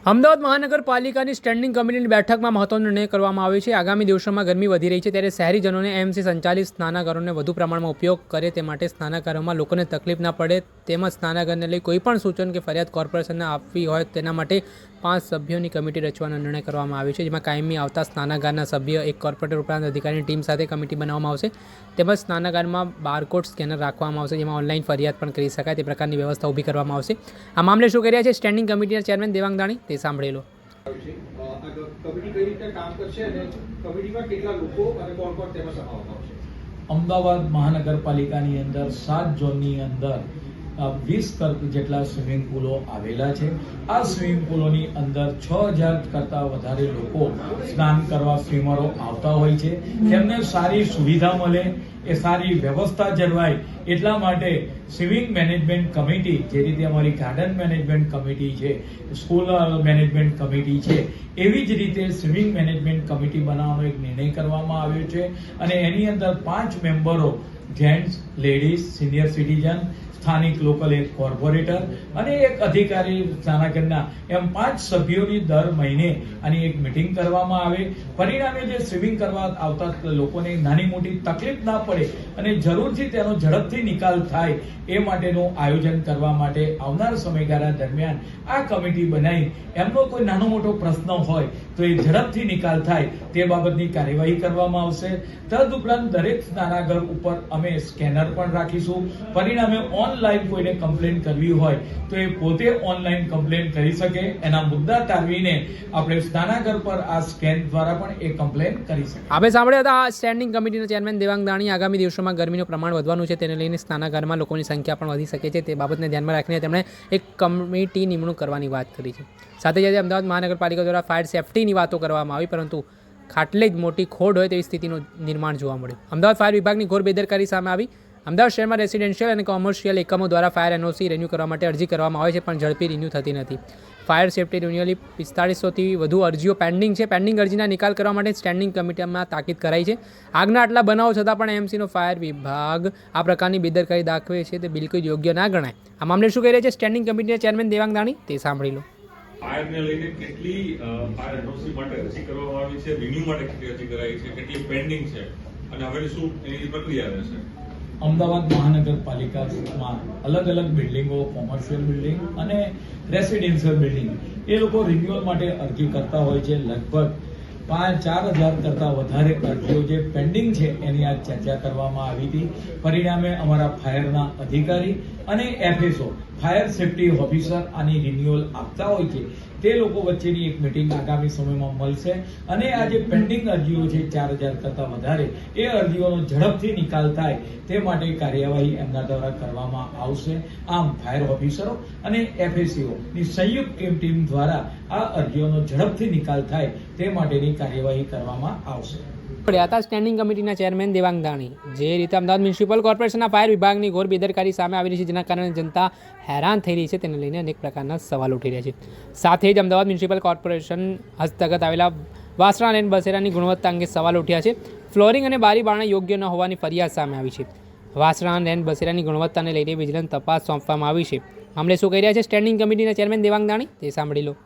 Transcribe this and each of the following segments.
અમદાવાદ મહાનગરપાલિકાની સ્ટેન્ડિંગ કમિટીની બેઠકમાં મહત્વનો નિર્ણય કરવામાં આવ્યો છે. આગામી દિવસોમાં ગરમી વધી રહી છે ત્યારે શહેરીજનોને એમસી સંચાલિત સ્નાનાગરોને વધુ પ્રમાણમાં ઉપયોગ કરે તે માટે સ્નાનાગરોમાં લોકોને તકલીફ ના પડે તેમજ સ્નાનાગરને લઈ કોઈ પણ સૂચન કે ફરિયાદ કોર્પોરેશનને આપવી હોય તેના માટે પાંચ સભ્યોની કમિટી રચવાનો નિર્ણય કરવામાં આવ્યો છે જેમાં કાયમી આવતા સ્નાનાગારના સભ્ય એક કોર્પોરેટર ઉપરાંત અધિકારીની ટીમ સાથે કમિટી બનાવવામાં આવશે. તેમજ સ્નાનાગારમાં બારકોડ સ્કેનર રાખવામાં આવશે જેમાં ઓનલાઈન ફરિયાદ પણ કરી શકાય તે પ્રકારની વ્યવસ્થા ઊભી કરવામાં આવશે. આ મામલે શું કરી રહ્યા છે સ્ટેન્ડિંગ કમિટીના ચેરમેન દેવાંગ દાણી તે સાંભળી લો. છે અ, આ ક- કમિટી કઈ રીતે કામ કરશે અને કમિટીમાં કેટલા લોકો અને કોણ કોણ તેમાં સમાવવામાં આવશે? અમદાવાદ મહાનગરપાલિકાની અંદર સાત ઝોનની અંદર વીસ જેટલા સ્વિમિંગ પુલો આવેલા છે. આ સ્વિમિંગ પુલોની અંદર છ હજાર કરતાં વધારે લોકો સ્નાન કરવા સ્વિમરો આવતા હોય છે. તેમને સારી સુવિધા મળે, એ સારી વ્યવસ્થા જળવાય, એટલા માટે સ્વિમિંગ મેનેજમેન્ટ કમિટી, જે રીતે અમારી ગાર્ડન મેનેજમેન્ટ કમિટી છે, સ્કૂલ મેનેજમેન્ટ કમિટી છે, એવી જ રીતે સ્વિમિંગ મેનેજમેન્ટ કમિટી બનાવવાનો એક નિર્ણય કરવામાં આવ્યો છે. અને એની અંદર પાંચ મેમ્બરો જેન્ટ્સ, લેડીઝ, સિનિયર સિટીઝન સ્થાનિક લોકલ એક કોર્પોરેટર અને એક અધિકારી સ્નાનાગરના એમ પાંચ સભ્યોની દર મહિને આની એક મિટિંગ કરવામાં આવે. પરિણામે જે સ્વિમિંગ કરવા આવતા લોકોને નાની મોટી તકલીફ ના પડે અને જરૂરથી તેનો ઝડપથી નિકાલ થાય એ માટેનું આયોજન કરવા માટે આવનાર સમયગાળા દરમિયાન આ કમિટી બનાવી. એમનો કોઈ નાનો મોટો પ્રશ્ન હોય તો એ ઝડપથી નિકાલ થાય તે બાબતની કાર્યવાહી કરવામાં આવશે. તદુપરાંત દરેક સ્નાનાગર ઉપર અમે સ્કેનર પણ રાખીશું. પરિણામે ઓનલાઈન કોઈને કમ્પ્લેન કરવી હોય, તો એ પોતે ઓનલાઈન કમ્પ્લેન કરી શકે. એના મુદ્દા તારવીને આપણે સ્નાનાગર પર આ સ્કેન દ્વારા પણ એ કમ્પ્લેન કરી શકે. આપણે સાંભળ્યા હતા, આ સ્ટેન્ડિંગ કમિટીના ચેરમેન દેવાંગ દાણી આગામી દિવસોમાં ગરમીનું પ્રમાણ વધવાનું છે, તેને લઈને સ્નાનાગારમાં લોકોની સંખ્યા પણ વધી શકે છે. તે બાબતને ધ્યાનમાં રાખીને તેમણે એક કમિટી નિમણૂક કરવાની વાત કરી છે. સાથે સાથે અમદાવાદ મહાનગરપાલિકા દ્વારા ફાયર સેફટીની વાતો કરવામાં આવી, પરંતુ ખાટલે જ મોટી ખોડ હોય તેવી સ્થિતિનું નિર્માણ જોવા મળ્યું. અમદાવાદ ફાયર વિભાગની ઘોર બેદરકારી સામે આવી અમદાવાદ શહેરમાં રેસિડેન્શિયલ અને કોમર્શિયલ એકમો દ્વારા ફાયર એનઓસી રિન્યૂ કરવા માટે અરજી કરવામાં આવે છે, પણ ઝડપી રિન્યૂ થતી નથી. ફાયર સેફટી રિન્યુઅલી પિસ્તાળીસોથી વધુ અરજીઓ પેન્ડિંગ છે. પેન્ડિંગ અરજીના નિકાલ કરવા માટે સ્ટેન્ડિંગ કમિટીમાં તાકીદ કરાઈ છે. આગના આટલા બનાવો છતાં પણ એમસીનો ફાયર વિભાગ આ પ્રકારની બેદરકારી દાખવે છે તે બિલકુલ યોગ્ય ના ગણાય. આ મામલે શું કહી રહ્યા છે? સ્ટેન્ડિંગ કમિટીના ચેરમેન દેવાંગ દાણી, તે સાંભળી લો. અને હવે શું એની પ્રક્રિયા રહેશે? અમદાવાદ મહાનગરપાલિકામાં અલગ અલગ બિલ્ડિંગો, કોમર્શિયલ બિલ્ડિંગ અને રેસિડેન્શિયલ બિલ્ડિંગ. એ લોકો રિન્યુઅલ માટે અરજી કરતા હોય છે. લગભગ પાંચ, ચાર હજાર કરતાં વધારે અરજીઓ જે પેન્ડિંગ છે, એની આ ચર્ચા કરવામાં આવી હતી. પરિણામે અમારા ફાયરના અધિકારી અને એફએસઓ ફાયર સેફટી ઓફિસર આની રિન્યુઅલ આપતા હોય છે. તે લોકો વચ્ચેની એક મિટિંગ આગામી સમયમાં મળશે. અને આ જે પેન્ડિંગ અરજીઓ છે, ચાર હજાર કરતાં વધારે, એ અરજીઓનો ઝડપથી નિકાલ થાય તે માટે કાર્યવાહી એમના દ્વારા કરવામાં આવશે. આમ ફાયર ઓફિસરો અને એફએસીઓ ની સંયુક્ત ટીમ ટીમ દ્વારા આ અરજીઓનો ઝડપથી નિકાલ થાય તે માટેની કાર્યવાહી કરવામાં આવશે. હતા સ્ટેન્ડિંગ કમિટીના ચેરમેન દેવાંગ દાણી જે રીતે અમદાવાદ મ્યુનિસિપલ કોર્પોરેશનના ફાયર વિભાગની ઘોર બેદરકારી સામે આવી રહી છે, જેના કારણે જનતા હેરાન થઈ રહી છે, તેને લઈને અનેક પ્રકારના સવાલ ઉઠી રહ્યા છે. સાથે જ અમદાવાદ મ્યુનિસિપલ કોર્પોરેશન હસ્તગત આવેલા વાસણા લેન બસેરાની ગુણવત્તા અંગે સવાલ ઉઠ્યા છે. ફ્લોરિંગ અને બારી બારણા યોગ્ય ન હોવાની ફરિયાદ સામે આવી છે. વાસણા લેન બસેરાની ગુણવત્તાને લઈને વિજિલન્સ તપાસ સોંપવામાં આવી છે. મામલે શું કહી રહ્યા છે? સ્ટેન્ડિંગ કમિટીના ચેરમેન દેવાંગ દાણી તે સાંભળી લો.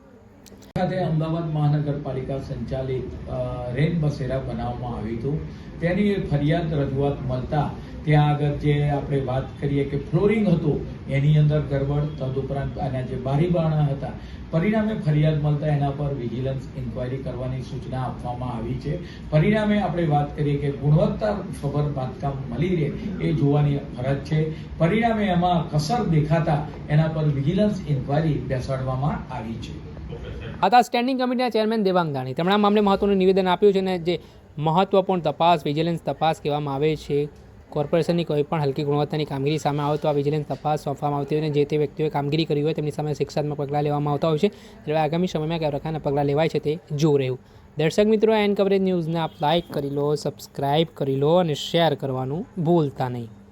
ખાતે અમદાવાદ મહાનગરપાલિકા સંચાલિત રેન બસેરા બનાવવામાં આવ્યું હતું. તેની ફરિયાદ રજૂઆત મળતા ત્યાં આગળ જે આપણે વાત કરીએ કે ફ્લોરિંગ હતું, એની અંદર ગરબડ, તદુપરાંત આના જે બારી બારણા હતા, પરિણામે ફરિયાદ મળતા એના પર વિજિલન્સ ઇન્ક્વાયરી કરવાની સૂચના આપવામાં આવી છે. પરિણામે આપણે વાત કરીએ કે ગુણવત્તા ખબર બાંધકામ મળી રહે એ જોવાની ફરજ છે. પરિણામે એમાં કસર દેખાતા એના પર વિજિલન્સ ઇન્ક્વાયરી બેસાડવામાં આવી છે. હતા સ્ટેન્ડિંગ કમિટીના ચેરમેન દેવાંગ દાણી તેમણે આ મામલે મહત્વનું નિવેદન આપ્યું છે અને જે મહત્વપૂર્ણ તપાસ વિજિલન્સ તપાસ કહેવામાં આવે છે કોર્પોરેશનની કોઈ પણ હલકી ગુણવત્તાની કામગીરી સામે આવે તો આ વિજિલન્સ તપાસ સોંપવામાં આવતી હોય અને જે તે વ્યક્તિઓએ કામગીરી કરી હોય તેમની સામે શિક્ષાત્મક પગલાં લેવામાં આવતા હોય છે. એટલે આગામી સમયમાં કયા પ્રકારના પગલાં લેવાય છે તે જોવું રહ્યું. દર્શક મિત્રો એન કવરેજ ન્યૂઝને આપ લાઇક કરી લો સબસ્ક્રાઇબ કરી લો અને શેર કરવાનું ભૂલતા નહીં.